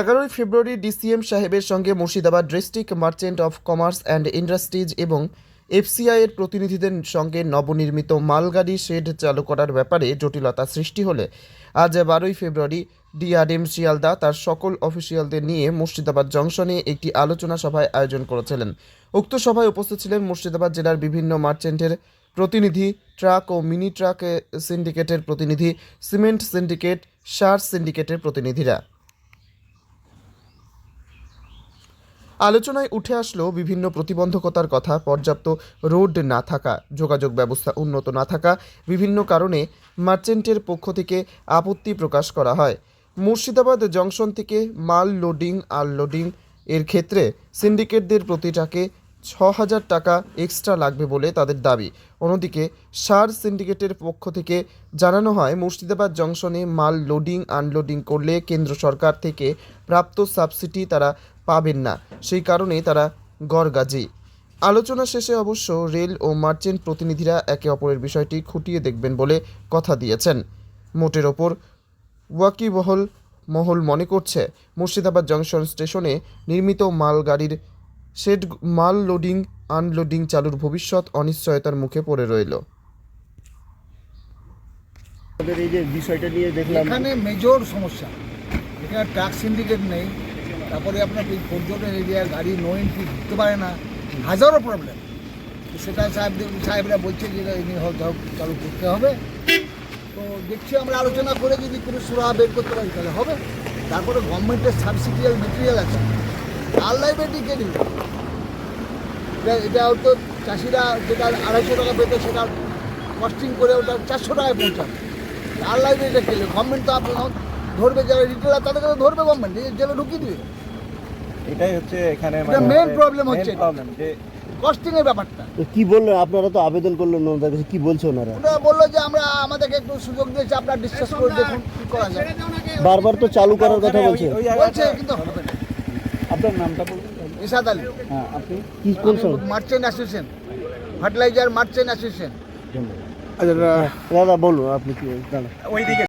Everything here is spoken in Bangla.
এগারোই ফেব্রুয়ারি ডিসিএম সাহেবের সঙ্গে Murshidabad district merchant of commerce and industries এবং এফসিআই এর প্রতিনিধিদের সঙ্গে নবনির্মিত মালগাড়ি শেড চালু করার ব্যাপারে জটিলতা সৃষ্টি হলে আজ বারোই ফেব্রুয়ারি ডিআরএম শিয়ালদা তার সকল অফিসিয়ালদের নিয়ে মুর্শিদাবাদ জংশনে একটি আলোচনা সভায় আয়োজন করেছিলেন। উক্ত সভায় উপস্থিত ছিলেন মুর্শিদাবাদ জেলার বিভিন্ন মার্চেন্টের প্রতিনিধি, ট্রাক ও মিনি ট্রাক সিন্ডিকেটের প্রতিনিধি, সিমেন্ট সিন্ডিকেট, সার সিন্ডিকেটের প্রতিনিধিরা। আলোচনায় উঠে আসলো বিভিন্ন প্রতিবন্ধকতার কথা, পর্যাপ্ত রোড না থাকা, যোগাযোগ ব্যবস্থা উন্নত না থাকা, বিভিন্ন কারণে মার্চেন্টের পক্ষ থেকে আপত্তি প্রকাশ করা হয়। মুর্শিদাবাদ জংশন থেকে মাল লোডিং আনলোডিং এর ক্ষেত্রে সিন্ডিকেটদের প্রতিটাকে ছ হাজার টাকা এক্সট্রা লাগবে বলে তাদের দাবি। অন্যদিকে, সার সিন্ডিকেটের পক্ষ থেকে জানানো হয়, মুর্শিদাবাদ জংশনে মাল লোডিং, আনলোডিং করলে কেন্দ্র সরকার থেকে প্রাপ্ত সাবসিডি তারা পাবেন না। সেই কারণে তারা গড়গাজি। আলোচনা শেষে অবশ্য রেল ও মার্চেন্ট প্রতিনিধিরা একে অপরের বিষয়টি খুঁটিয়ে দেখবেন বলে কথা দিয়েছেন। মোটের ওপর ওয়াকিবহল মহল মনে করছে, মুর্শিদাবাদ জংশন স্টেশনে নির্মিত মালগাড়ির শেড মাল লোডিং আনলোডিং চালুর ভবিষ্যৎ অনিশ্চয়তার মুখে পড়ে রইল। আমাদের এই যে বিষয়টা নিয়ে দেখলাম এখানে মেজর সমস্যা। এখানে ট্রাক সিন্ডিকেট নেই। তারপরে আপনার এই পর্যটন এরিয়া গাড়ি নো এন্ট্রি ঢুকতে পারে না। হাজারো প্রবলেম সেটা সাহেব সাহেবরা বলছে যে চালু করতে হবে। তো দেখছি আমরা আলোচনা করে যদি কোনো সুরাহা বের করতে পারি তাহলে হবে। তারপরে গভর্নমেন্টের সাবসিডিয়াল মেটেরিয়াল আছে। তার লাইব্রেরি কে দিবে এটা এটা হয়তো চাষিরা যেটা আড়াইশো টাকা পেতো সেটা কস্টিং করে ওটা চারশো টাকায় পৌঁছাবে আর লাইব্রেরিটা খেলে গভর্নমেন্ট তো আপনার ধরবে যারা রিটেলার তাদেরকে তো ধরবে গভর্নমেন্ট জেলে ঢুকিয়ে দিবে। এটাই হচ্ছে এখানে এটা main problem হচ্ছে এটা। প্রবলেম যে কস্টিংয়ের ব্যাপারটা। তো কি বলল? আপনারা তো আবেদন করলেন ওনাদের কাছে কি বলছে ওনারা? ওরা বলল যে আমরা আমাদেরকে একটু সুযোগ দিয়েছে আপনারা ডিসকাস করে দেখুন কি করা যায়। বারবার তো চালু করার কথা বলছে। বলছে কিন্তু হবে না। আপনার নামটা বলুন। ইসাদ আলী। হ্যাঁ আপনি? কি কোন merchant association. Fertiliser merchant association. আচ্ছা দাদা বলুন আপনি কি ওইদিকে